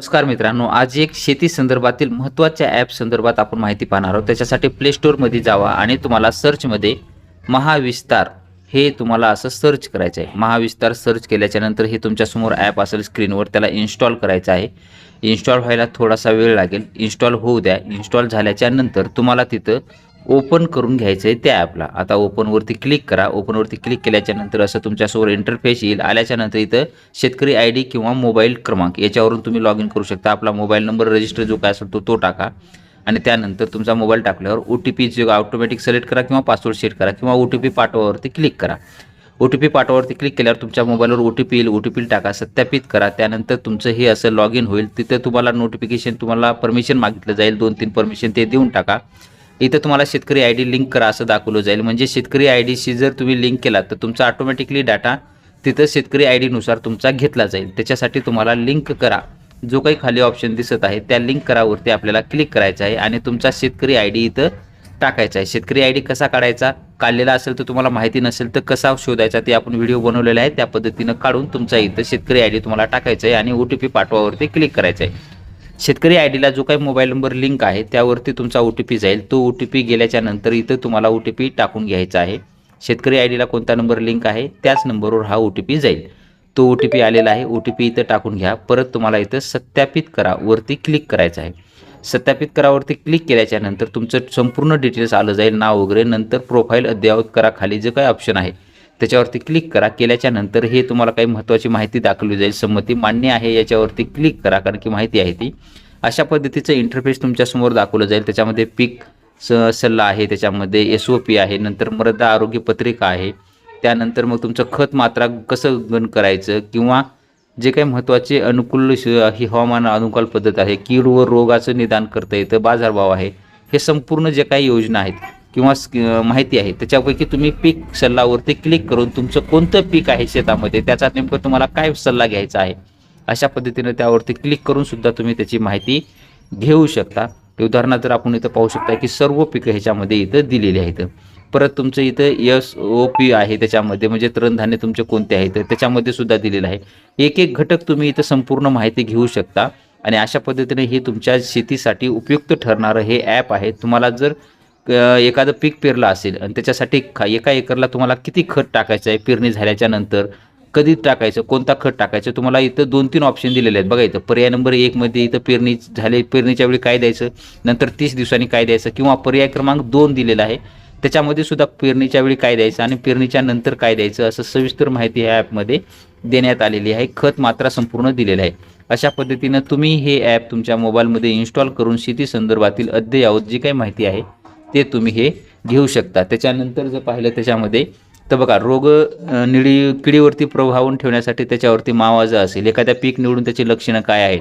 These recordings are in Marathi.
नमस्कार मित्रांनो आज एक शेती संदर्भातील महत्त्वाच्या ॲप संदर्भात आपण माहिती पाहणार आहोत. त्याच्यासाठी प्ले स्टोअरमध्ये जावा आणि तुम्हाला सर्चमध्ये महाविस्तार हे तुम्हाला असं सर्च करायचं आहे. महाविस्तार सर्च केल्याच्यानंतर हे तुमच्यासमोर ॲप असेल स्क्रीनवर त्याला इन्स्टॉल करायचं आहे. इन्स्टॉल व्हायला थोडासा वेळ लागेल. इन्स्टॉल होऊ द्या. इन्स्टॉल झाल्याच्यानंतर तुम्हाला तिथं ओपन करून घ्यायचं आहे त्या ॲपला. आता ओपनवरती क्लिक करा. ओपनवरती क्लिक केल्याच्यानंतर असं तुमच्यासमोर इंटरफेस येईल. आल्याच्यानंतर इथं शेतकरी आय डी किंवा मोबाईल क्रमांक याच्यावरून तुम्ही लॉग इन करू शकता. आपला मोबाईल नंबर रजिस्टर जो काय असेल तो तो टाका. आणि त्यानंतर तुमचा मोबाईल टाकल्यावर ओ टी पी जो ऑटोमॅटिक सिलेक्ट करा किंवा पासवर्ड सेट करा किंवा ओ टी पी पाठवावरती क्लिक करा. ओ टी पी पाठवावरती क्लिक केल्यावर तुमच्या मोबाईलवर ओ टी पी येईल. ओ टी पी टाका सत्यापित करा. त्यानंतर तुमचं हे असं लॉग इन होईल. तिथं तुम्हाला नोटिफिकेशन तुम्हाला परमिशन मागितलं जाईल. दोन तीन परमिशन ते देऊन टाका. इथं तुम्हाला शेतकरी आय डी लिंक करा असं दाखवलं जाईल. म्हणजे शेतकरी आय डीशी जर तुम्ही लिंक केला तर तुमचा ऑटोमॅटिकली डाटा तिथं शेतकरी आय डीनुसार तुमचा घेतला जाईल. त्याच्यासाठी तुम्हाला लिंक करा. जो काही खाली ऑप्शन दिसत आहे त्या लिंक करावरती आपल्याला क्लिक करायचं आहे आणि तुमचा शेतकरी आय डी इथं टाकायचा आहे. शेतकरी आय डी कसा काढायचा काढलेला असेल तर तुम्हाला माहिती नसेल तर कसा शोधायचा ते आपण व्हिडिओ बनवलेला आहे. त्या पद्धतीनं काढून तुमचा इथं शेतकरी आय डी तुम्हाला टाकायचा आहे आणि ओ टी पी पाठवावरती क्लिक करायचं आहे. शेतकरी आय डीला जो काही मोबाईल नंबर लिंक आहे त्यावरती तुमचा ओ टी पी जाईल. तो ओ टी पी गेल्याच्यानंतर इथं तुम्हाला ओ टी पी टाकून घ्यायचा आहे. शेतकरी आय डीला कोणता नंबर लिंक आहे त्याच नंबरवर हा ओ टी पी जाईल. तो ओ टी पी आलेला आहे ओ टी पी इथं टाकून घ्या. परत तुम्हाला इथं सत्यापित करा वरती क्लिक करायचं आहे. सत्यापित करावरती क्लिक केल्याच्यानंतर तुमचं संपूर्ण डिटेल्स आलं जाईल नाव वगैरे नंतर प्रोफाईल अद्ययावत करा खाली जे काही ऑप्शन आहे. त्याच्यावरती क्लिक करा. केल्याच्यानंतर हे तुम्हाला काही महत्त्वाची माहिती दाखवली जाईल. संमती मान्य आहे याच्यावरती क्लिक करा कारण की माहिती आहे ती. अशा पद्धतीचं इंटरफेस तुमच्यासमोर दाखवलं जाईल. त्याच्यामध्ये पीक स सल्ला आहे त्याच्यामध्ये एस ओ पी आहे नंतर मृदा आरोग्य पत्रिका आहे. त्यानंतर मग तुमचं खत मात्रा कसं गण करायचं किंवा जे काही महत्त्वाचे अनुकूल ही हवामान अनुकूल पद्धत आहे कीड व रोगाचं निदान करता येतं बाजारभाव आहे. हे संपूर्ण जे काही योजना आहेत किंवा माहिती आहे. त्याच्यापैकी तुम्ही पीक सल्लावरती क्लिक करून तुमचं कोणतं पीक आहे शेतामध्ये त्याचा नेमकं तुम्हाला काय सल्ला घ्यायचा आहे अशा पद्धतीनं त्यावरती क्लिक करून सुद्धा तुम्ही त्याची माहिती घेऊ शकता. उदाहरणार्थ जर आपण इथं पाहू शकता की सर्व पिकं ह्याच्यामध्ये इथं दिलेली आहेत. परत तुमचं इथं यस ओ पी आहे त्याच्यामध्ये म्हणजे तृणधान्य तुमचे कोणते आहेत त्याच्यामध्ये सुद्धा दिलेलं आहे. एक एक घटक तुम्ही इथं संपूर्ण माहिती घेऊ शकता. आणि अशा पद्धतीने हे तुमच्या शेतीसाठी उपयुक्त ठरणारं हे ॲप आहे. तुम्हाला जर एखादं पीक पेरलं असेल आणि त्याच्यासाठी खा एका एकरला तुम्हाला किती खत टाकायचं आहे पेरणी झाल्याच्यानंतर? कधी टाकायचं? कोणता खत टाकायचं? तुम्हाला इथं दोन तीन ऑप्शन दिलेले आहेत. बघा इथं पर्याय नंबर एकमध्ये इथं पेरणी झाले पेरणीच्या वेळी काय द्यायचं? नंतर तीस दिवसांनी काय द्यायचं? किंवा पर्याय क्रमांक दोन दिलेला आहे. त्याच्यामध्ये सुद्धा पेरणीच्या वेळी काय द्यायचं आणि पेरणीच्या नंतर काय द्यायचं? असं सविस्तर माहिती ह्या ॲपमध्ये देण्यात आलेली आहे. खत मात्रा संपूर्ण दिलेलं आहे. अशा पद्धतीनं तुम्ही हे ॲप तुमच्या मोबाईलमध्ये इन्स्टॉल करून शेती संदर्भातील अद्ययावत जी काही माहिती आहे ते तुम्ही हे घेऊ शकता. त्याच्यानंतर जर पाहिलं त्याच्यामध्ये तर बघा रोग निळी किडीवरती प्रभावून ठेवण्यासाठी त्याच्यावरती मावाजा असेल एखाद्या पीक निवडून त्याची लक्षणं काय आहेत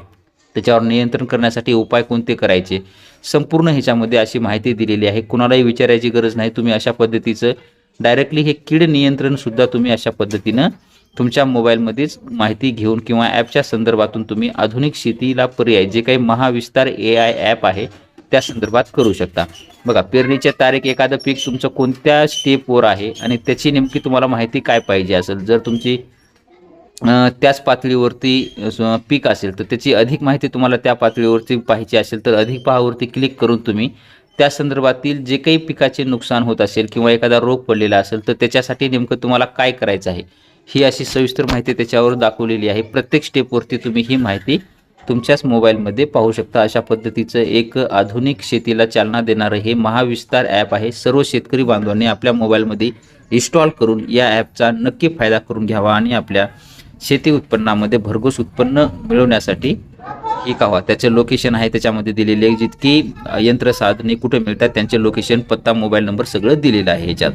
त्याच्यावर नियंत्रण करण्यासाठी उपाय कोणते करायचे संपूर्ण ह्याच्यामध्ये अशी माहिती दिलेली आहे. कुणालाही विचारायची गरज नाही तुम्ही अशा पद्धतीचं डायरेक्टली हे कीड नियंत्रणसुद्धा तुम्ही अशा पद्धतीनं तुमच्या मोबाईलमध्येच माहिती घेऊन किंवा ॲपच्या संदर्भातून तुम्ही आधुनिक शेतीला पर्याय जे काही महाविस्तार ए आय ॲप आहे त्या संदर्भात करू शकता. बघा पेरणीच्या तारीख एखादं पीक तुमचं कोणत्या स्टेपवर आहे आणि त्याची नेमकी तुम्हाला माहिती काय पाहिजे असेल? जर तुमची त्याच पातळीवरती पीक असेल तर त्याची अधिक माहिती तुम्हाला त्या पातळीवरती पाहायची असेल तर अधिक पहावरती क्लिक करून तुम्ही त्या संदर्भातील जे काही पिकाचे नुकसान होत असेल किंवा एखादा रोग पडलेला असेल तर त्याच्यासाठी नेमकं तुम्हाला काय करायचं आहे? ही अशी सविस्तर माहिती त्याच्यावर दाखवलेली आहे. प्रत्येक स्टेपवरती तुम्ही ही माहिती तुमच्याच मोबाईलमध्ये पाहू शकता. अशा पद्धतीचं एक आधुनिक शेतीला चालना देणारं हे महाविस्तार ॲप आहे. सर्व शेतकरी बांधवांनी आपल्या मोबाईलमध्ये इन्स्टॉल करून या ॲपचा नक्की फायदा करून घ्यावा आणि आपल्या शेती उत्पन्नामध्ये भरघोस उत्पन्न मिळवण्यासाठी ही कावा त्याचे लोकेशन आहे त्याच्यामध्ये दिलेले जितकी यंत्रसाधने कुठे मिळतात त्यांचे लोकेशन पत्ता मोबाईल नंबर सगळं दिलेलं आहे ह्याच्यात.